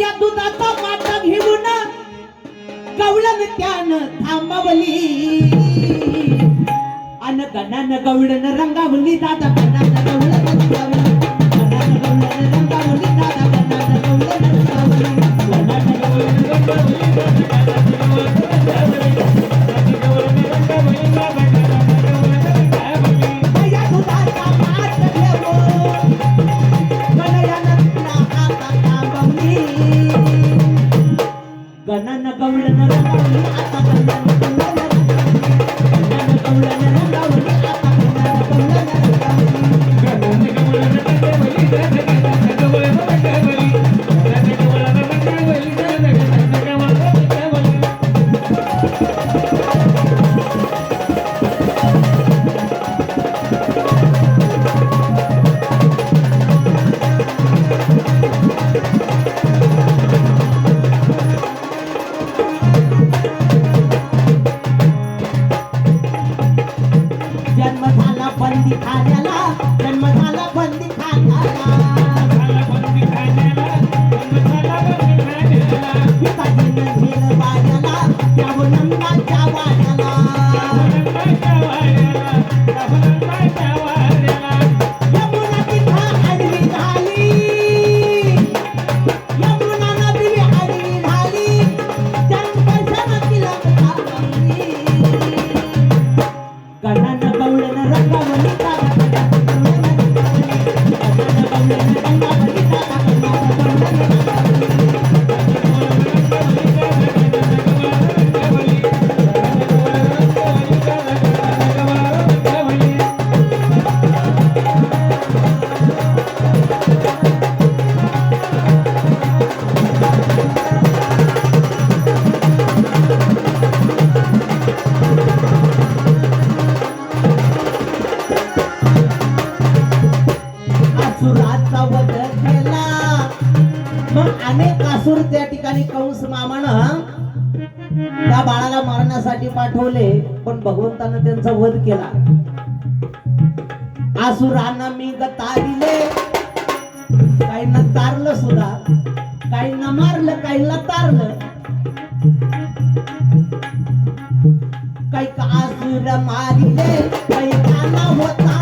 या दुधाचा वाटा घेऊन गवळण त्यानं थांबवली. अन गणान गवळण रंगावली दादा गणान गवळण असुराचा वध केला. मग अनेक असुर त्या ठिकाणी कंस मामानं त्या बाळाला मारण्यासाठी पाठवले पण भगवंतानं त्यांचा वध केला. असुरांना मी गता दिले काहींना तारलं सुद्धा काहींना मारलं काहींना तारलं. काही का असुर मारिले काही काना होता.